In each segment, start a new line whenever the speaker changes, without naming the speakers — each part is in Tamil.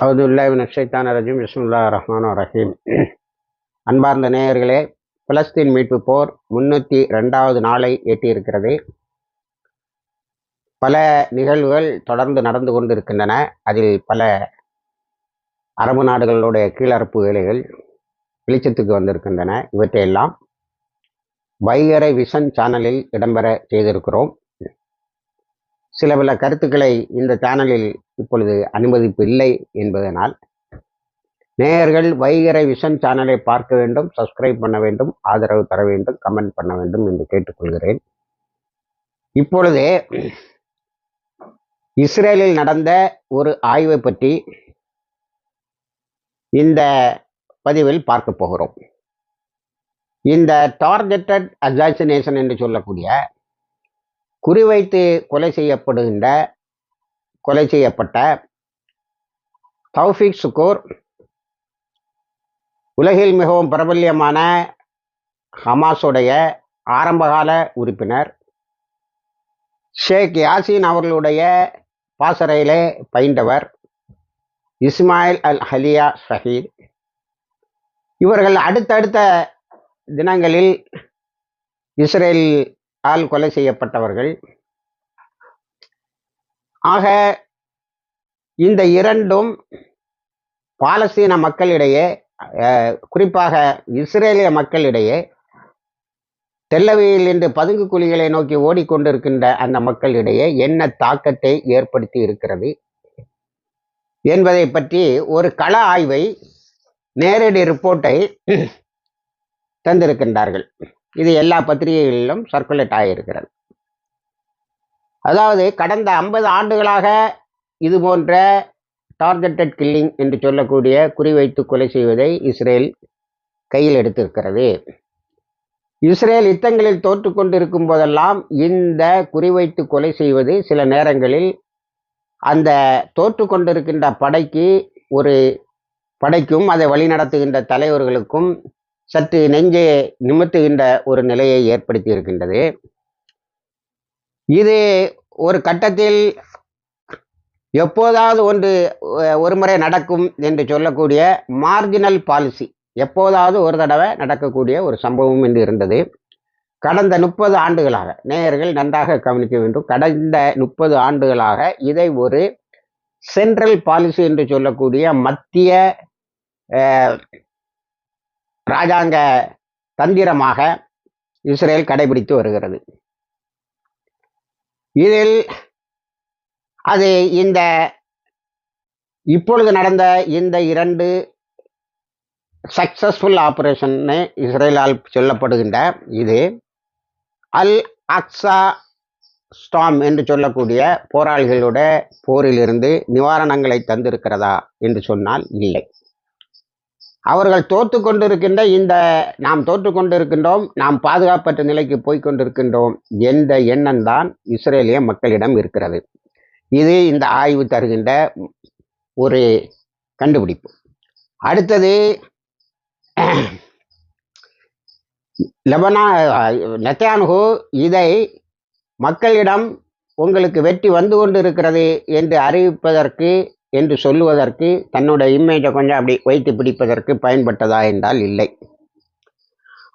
அவுதுல்லாவின் ஷைத்தான் ரஜீம். விஸ்முல்லா ரஹ்மான் ரஹீம். அன்பார்ந்த நேயர்களே பலஸ்தீன் மீட்பு போர் முன்னூற்றி ரெண்டாவது நாளை எட்டியிருக்கிறது. பல நிகழ்வுகள் தொடர்ந்து நடந்து கொண்டிருக்கின்றன. அதில் பல அரபு நாடுகளுடைய கீழறுப்பு வேலைகள் வெளிச்சத்துக்கு வந்திருக்கின்றன. இவற்றையெல்லாம் வைகரை விஷன் சேனலில் இடம்பெற செய்திருக்கிறோம். சில பல கருத்துக்களை இந்த சேனலில் இப்பொழுது அனுமதிப்பில்லை என்பதனால் நேயர்கள் வைகரை விஷன் சேனலை பார்க்க வேண்டும் சப்ஸ்கிரைப் பண்ண வேண்டும் ஆதரவு தர வேண்டும் கமெண்ட் பண்ண வேண்டும் என்று கேட்டுக்கொள்கிறேன். இப்பொழுதே இஸ்ரேலில் நடந்த ஒரு ஆய்வை பற்றி இந்த பதிவில் பார்க்க போகிறோம். இந்த டார்கெட்டட் அசாசினேஷன் என்று சொல்லக்கூடிய குறிவைத்து கொலை செய்யப்படுகின்ற கொலை செய்யப்பட்ட தௌஃபிக் சுகூர் உலகில் மிகவும் பிரபல்யமான ஹமாஸுடைய ஆரம்பகால உறுப்பினர் ஷேக் யாசின் அவர்களுடைய பாசறையிலே பயின்றவர் இஸ்மாயில் அல் ஹலியா ஷஹீத். இவர்கள் அடுத்தடுத்த தினங்களில் இஸ்ரேல் ஆல் கொலை செய்யப்பட்டவர்கள். ஆக இந்த இரண்டும் பாலஸ்தீன மக்களிடையே குறிப்பாக இஸ்ரேலிய மக்களிடையே தெல்லவியில் இன்று பதுங்கு குழிகளை நோக்கி ஓடிக்கொண்டிருக்கின்ற அந்த மக்களிடையே என்ன தாக்கத்தை ஏற்படுத்தி இருக்கிறது என்பதை பற்றி ஒரு கள ஆய்வை நேரடி ரிப்போர்ட்டை தந்திருக்கின்றார்கள். இது எல்லா பத்திரிகைகளிலும் சர்க்குலேட் ஆகியிருக்கிறது. அதாவது கடந்த ஐம்பது ஆண்டுகளாக இது போன்ற டார்கெட்டட் கில்லிங் என்று சொல்லக்கூடிய குறிவைத்து கொலை செய்வதை இஸ்ரேல் கையில் எடுத்திருக்கிறது. இஸ்ரேல் யுத்தங்களில் தோற்று கொண்டிருக்கும் போதெல்லாம் இந்த குறிவைத்து கொலை செய்வது சில நேரங்களில் அந்த தோற்று கொண்டிருக்கின்ற படைக்கு ஒரு படைக்கும் அதை வழிநடத்துகின்ற தலைவர்களுக்கும் சற்று நெஞ்சை நிமித்துகின்ற ஒரு நிலையை ஏற்படுத்தி இருக்கின்றது இது ஒரு கட்டத்தில் எப்போதாவது ஒன்று ஒரு முறை நடக்கும் என்று சொல்லக்கூடிய மார்ஜினல் பாலிசி எப்போதாவது ஒரு தடவை நடக்கக்கூடிய ஒரு சம்பவம் என்று இருந்தது. கடந்த முப்பது ஆண்டுகளாக நேயர்கள் நன்றாக கவனிக்க வேண்டும். கடந்த முப்பது ஆண்டுகளாக இதை ஒரு சென்ட்ரல் பாலிசி என்று சொல்லக்கூடிய மத்திய ராஜாங்க தந்திரமாக இஸ்ரேல் கடைபிடித்து வருகிறது. இதில் அது இந்த இப்பொழுது நடந்த இந்த இரண்டு சக்சஸ்ஃபுல் ஆப்ரேஷன்னு இஸ்ரேலால் சொல்லப்படுகின்ற இது அல் அக்ஸா ஸ்டாம் என்று சொல்லக்கூடிய போராளிகளோட போரிலிருந்து நிவாரணங்களை தந்திருக்கிறதா என்று சொன்னால் இல்லை. அவர்கள் தோற்று கொண்டிருக்கின்ற இந்த நாம் தோற்று கொண்டிருக்கின்றோம் நாம் பாதுகாப்பற்ற நிலைக்கு போய்கொண்டிருக்கின்றோம் என்ற எண்ணம் தான் இஸ்ரேலிய மக்களிடம் இருக்கிறது. இது இந்த ஆய்வு தருகின்ற ஒரு கண்டுபிடிப்பு. அடுத்தது லெபனா நெத்தானுகு இதை மக்களிடம் உங்களுக்கு வெற்றி வந்து கொண்டு இருக்கிறது என்று அறிவிப்பதற்கு என்று சொல்லுவதற்கு தன்னுடைய இமேஜை கொஞ்சம் அப்படி வைத்து பிடிப்பதற்கு பயன்பட்டதா என்றால் இல்லை.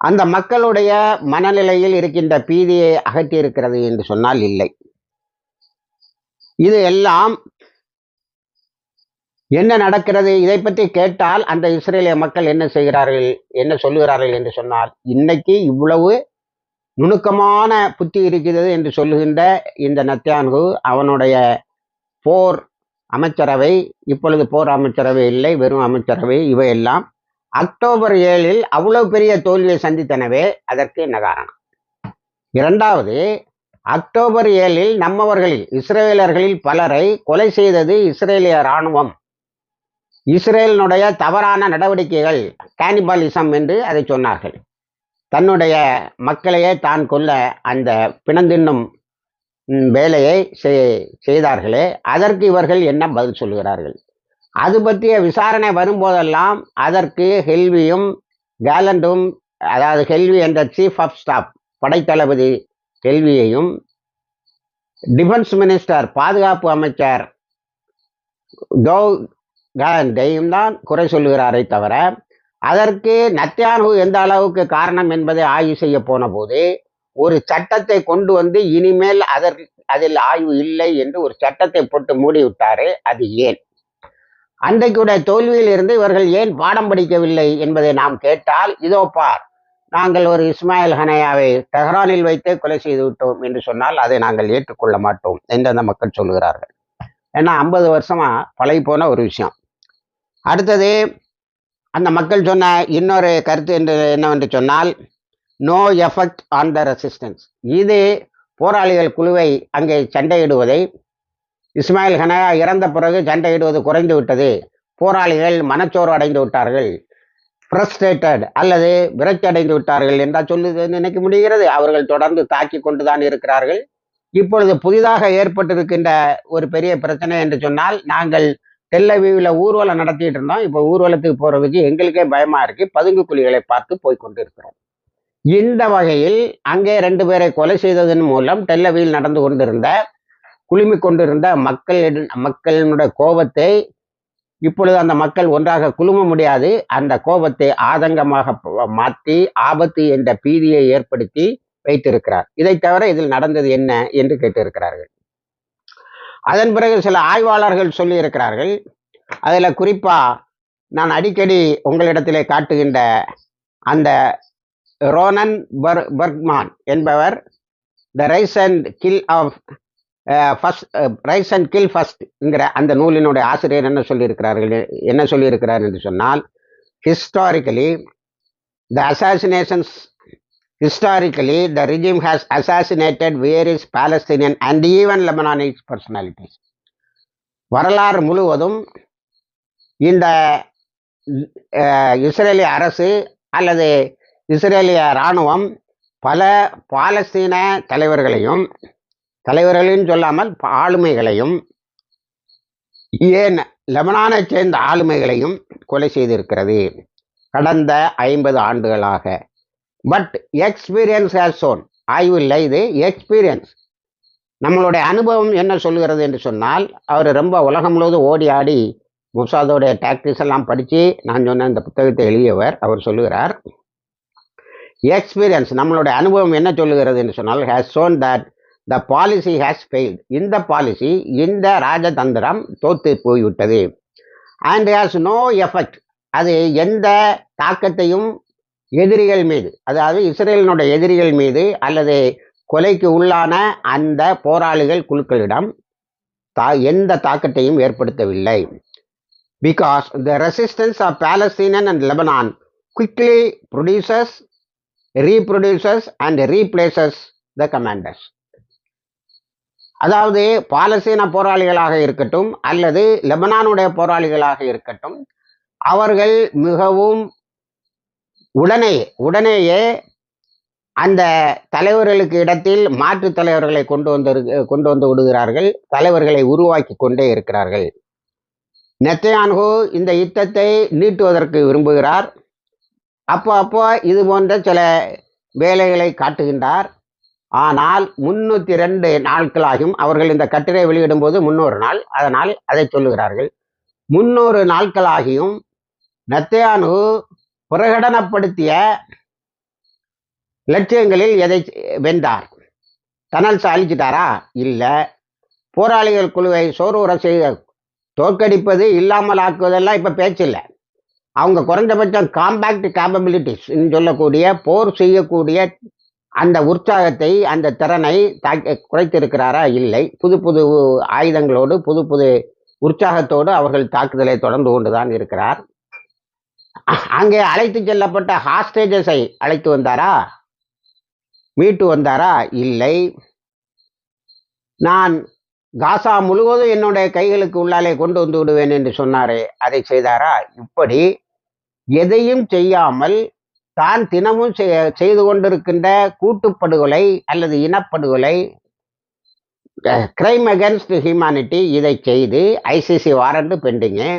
அந்த மக்களுடைய மனநிலையில் இருக்கின்ற பீதியை அகற்றி இருக்கிறது என்று சொன்னால் இல்லை. இது எல்லாம் என்ன நடக்கிறது? இதை பற்றி கேட்டால் அந்த இஸ்ரேலிய மக்கள் என்ன செய்கிறார்கள் என்ன சொல்லுகிறார்கள் என்று சொன்னால் இன்னைக்கு இவ்வளவு நுணுக்கமான புத்தி இருக்கிறது என்று சொல்லுகின்ற இந்த நத்தியான்கு அவனுடைய போர் அமைச்சரவை இப்பொழுது போர் அமைச்சரவை இல்லை வெறும் அமைச்சரவை இவையெல்லாம் அக்டோபர் ஏழில் அவ்வளவு பெரிய தோல்வியை சந்தித்தனவே அதற்கு என்ன காரணம்? இரண்டாவது அக்டோபர் ஏழில் நம்மவர்களில் இஸ்ரேலர்களில் பலரை கொலை செய்தது இஸ்ரேலிய இராணுவம். இஸ்ரேலினுடைய தவறான நடவடிக்கைகள் கேனிபாலிசம் என்று அதை சொன்னார்கள். தன்னுடைய மக்களையே தான் கொல்ல அந்த பிணந்தின்னும் வேலையை செய்தார்களே அதற்கு இவர்கள் என்ன பதில் சொல்கிறார்கள் அது பற்றிய விசாரணை வரும்போதெல்லாம் அதற்கு ஹெல்வியும் கேலண்டும் அதாவது ஹெல்வி என்ற சீஃப் ஆஃப் ஸ்டாஃப் படைத்தளபதி ஹெல்வியையும் டிஃபென்ஸ் மினிஸ்டர் பாதுகாப்பு அமைச்சர் டோ கேலண்டையும் தான் குறை சொல்கிறாரே தவிர அதற்கு நத்தியானு எந்த அளவுக்கு காரணம் என்பதை ஆய்வு செய்ய போன போது ஒரு சட்டத்தை கொண்டு வந்து இனிமேல் அதற்கு அதில் ஆய்வு இல்லை என்று ஒரு சட்டத்தை போட்டு மூடிவிட்டாரு அது ஏன்? அன்றைக்குடைய தோல்வியில் இருந்து இவர்கள் ஏன் பாடம் படிக்கவில்லை என்பதை நாம் கேட்டால் இதோ பார் நாங்கள் ஒரு இஸ்மாயில் ஹனையாவை டெஹ்ரானில் வைத்தே கொலை செய்து விட்டோம் என்று சொன்னால் அதை நாங்கள் ஏற்றுக்கொள்ள மாட்டோம் என்று அந்த மக்கள் சொல்கிறார்கள் ஏன்னா ஐம்பது வருஷமா பழகி போன ஒரு விஷயம். அடுத்தது அந்த மக்கள் சொன்ன இன்னொரு கருத்து என்று என்னவென்று சொன்னால் no effect on the resistance இது போராளிகள் குழுவை அங்கே சண்டையிடுவதை இஸ்மாயில் ஹனயா இறந்த பிறகு சண்டையிடுவது குறைந்து விட்டது. போராளிகள் மனச்சோறு அடைந்து விட்டார்கள். ஃப்ரஸ்ட்ரேட்டட் அல்லது விரக்தி அடைந்து விட்டார்கள் என்றால் சொல்லு நினைக்க முடிகிறது. அவர்கள் தொடர்ந்து தாக்கி கொண்டுதான் இருக்கிறார்கள். இப்பொழுது புதிதாக ஏற்பட்டிருக்கின்ற ஒரு பெரிய பிரச்சனை என்று சொன்னால் நாங்கள் டெல்லவியூவில் ஊர்வலம் நடத்திட்டு இருந்தோம். இப்போ ஊர்வலத்துக்கு போகிறதுக்கு எங்களுக்கே பயமாக இருக்குது பதுங்கு குழிகளை பார்த்து போய் கொண்டிருக்கிறோம். இந்த வகையில் அங்கே ரெண்டு பேரை கொலை செய்ததன் மூலம் டெல்லவியில் நடந்து கொண்டிருந்த குழுமி கொண்டிருந்த மக்கள் மக்களினுடைய கோபத்தை இப்பொழுது அந்த மக்கள் ஒன்றாக குழும முடியாது. அந்த கோபத்தை ஆதங்கமாக மாற்றி ஆபத்து என்ற பீதியை ஏற்படுத்தி வைத்திருக்கிறார். இதை தவிர இதில் நடந்தது என்ன என்று கேட்டிருக்கிறார்கள். அதன் பிறகு சில ஆய்வாளர்கள் சொல்லி இருக்கிறார்கள் அதுல குறிப்பா நான் அடிக்கடி உங்களிடத்திலே காட்டுகின்ற அந்த ரோனன் பர் பர்க்மான் என்பவர் the rise and kill off first rise and kill ஃபஸ்ட்ங்கிற அந்த நூலினுடைய ஆசிரியர் என்ன சொல்லியிருக்கிறார்கள் என்ன சொல்லியிருக்கிறார் என்று சொன்னால் historically the assassinations historically the regime has assassinated various Palestinian and even Lebanese personalities வரலாறு முழுவதும் இந்த uh, இஸ்ரேலிய அரசு அல்லது இஸ்ரேலிய இராணுவம் பல பாலஸ்தீன தலைவர்களையும் தலைவர்களையும் சொல்லாமல் ஆளுமைகளையும் ஏன் லெபனானை சேர்ந்த ஆளுமைகளையும் கொலை செய்திருக்கிறது கடந்த ஐம்பது ஆண்டுகளாக. பட் எக்ஸ்பீரியன்ஸ் ஹேஸ் சோன் ஆய்வு இல்லை இது எக்ஸ்பீரியன்ஸ். நம்மளுடைய அனுபவம் என்ன சொல்கிறது என்று சொன்னால் அவர் ரொம்ப உலகம் முழுவதும் ஓடி ஆடி முசாதோடைய டாக்டிக்ஸ் எல்லாம் படித்து நான் சொன்ன இந்த புத்தகத்தை எழுதியவர் அவர் சொல்லுகிறார் எக்ஸ்பீரியன்ஸ் நம்மளுடைய அனுபவம் என்ன சொல்லுகிறது என்று சொன்னால் has shown that the policy has failed இந்த பாலிசி இந்த ராஜதந்திரம் தோத்து போய்விட்டது. அண்ட் ஹேஸ் நோ எஃபெக்ட் அது எந்த தாக்கத்தையும் எதிரிகள் மீது அதாவது இஸ்ரேலினுடைய எதிரிகள் மீது அல்லது கொலைக்கு உள்ளான அந்த போராளிகள் குழுக்களிடம் தா எந்த தாக்கத்தையும் ஏற்படுத்தவில்லை. Because the resistance of Palestinian and Lebanon quickly produces reproducers and replaces the commanders அதாவது பாலஸ்தீன போராளிகளாக இருக்கட்டும் அல்லது லெபனானுடைய போராளிகளாக இருக்கட்டும் அவர்கள் மிகவும் உடனே உடனேயே அந்த தலைவர்களுக்கு இடத்தில் மாற்று தலைவர்களை கொண்டு வந்து கொண்டு வந்து விடுகிறார்கள் தலைவர்களை உருவாக்கி கொண்டே இருக்கிறார்கள். நெத்தையான்கோ இந்த யுத்தத்தை நீட்டுவதற்கு விரும்புகிறார். அப்போ அப்போ இது போன்ற சில வேலைகளை காட்டுகின்றார். ஆனால் முன்னூற்றி ரெண்டு நாட்களாகும் அவர்கள் இந்த கட்டுரை வெளியிடும் போது முன்னூறு நாள். அதனால் அதை சொல்லுகிறார்கள். முன்னூறு நாட்களாகியும் நத்தையானு பிரகடனப்படுத்திய லட்சியங்களில் எதை வென்றார்? தனல் அழிச்சிட்டாரா இல்லை. போராளிகள் குழுவை சோறுற செய்ய தோற்கடிப்பது இல்லாமல் ஆக்குவதெல்லாம் இப்போ பேச்சில்லை. அவங்க குறைந்தபட்சம் காம்பேக்ட் கேப்பபிலிட்டிஸ் சொல்லக்கூடிய போர் செய்யக்கூடிய அந்த உற்சாகத்தை அந்த திறனை தாக்கி குறைத்திருக்கிறாரா? இல்லை. புது புது ஆயுதங்களோடு புது புது உற்சாகத்தோடு அவர்கள் தாக்குதலை தொடர்ந்து கொண்டுதான் இருக்கிறார். அங்கே அழைத்து செல்லப்பட்ட ஹாஸ்டேஜஸை அழைத்து வந்தாரா? மீட்டு வந்தாரா? இல்லை. நான் காசா முழுவதும் என்னுடைய கைகளுக்கு உள்ளாலே கொண்டு வந்து விடுவேன் என்று சொன்னாரே. அதை செய்தாரா? இப்படி எதையும் செய்யாமல் தான் தினமும் செய்து கொண்டிருக்கின்ற கூட்டுப்படுகொலை அல்லது இனப்படுகொலை கிரைம் அகேன்ஸ்ட் ஹியூமானிட்டி இதை செய்து ஐசிசி வாரண்ட் பெண்டிங்கு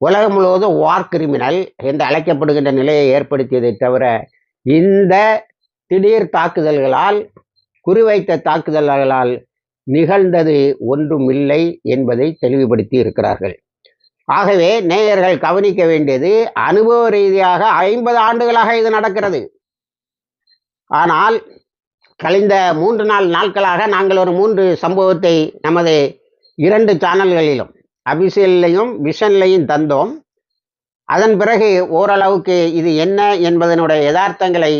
உலகம் முழுவதும் வார் கிரிமினல் என்று அழைக்கப்படுகின்ற நிலையை ஏற்படுத்தியதை தவிர இந்த திடீர் தாக்குதல்களால் குறிவைத்த தாக்குதல்களால் நிகழ்ந்தது ஒன்றுமில்லை என்பதை தெளிவுபடுத்தி இருக்கிறார்கள். ஆகவே நேயர்கள் கவனிக்க வேண்டியது அனுபவ ரீதியாக ஐம்பது ஆண்டுகளாக இது நடக்கிறது. ஆனால் கழிந்த மூன்று நாள் நாட்களாக நாங்கள் ஒரு மூன்று சம்பவத்தை நமது இரண்டு சேனல்களிலும் அபிஷியல்லையும் விஷன்லையும் தந்தோம். அதன் பிறகு ஓரளவுக்கு இது என்ன என்பதனுடைய யதார்த்தங்களை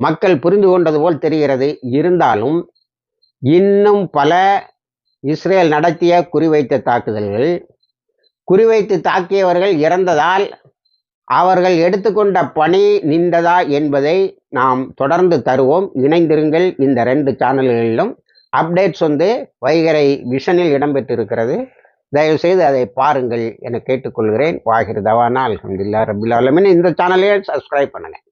மக்கள் புரிந்து கொண்டது போல் தெரிகிறது. இருந்தாலும் இன்னும் பல இஸ்ரேல் நடத்திய குறிவைத்த தாக்குதல்கள் குறிவைத்து தாக்கியவர்கள் இறந்ததால் அவர்கள் எடுத்துக்கொண்ட பணி நின்றதா என்பதை நாம் தொடர்ந்து தருவோம். இணைந்திருங்கள் இந்த ரெண்டு சேனல்களிலும் அப்டேட்ஸ் வந்து வைகரை விஷனில் இடம்பெற்றிருக்கிறது. தயவுசெய்து அதை பாருங்கள் என கேட்டுக்கொள்கிறேன். வாகிர் தவானா அல்ஹம்துலில்லாஹ் ரபில் ஆலமின். இந்த சேனலையே சப்ஸ்கிரைப் பண்ணுங்கள்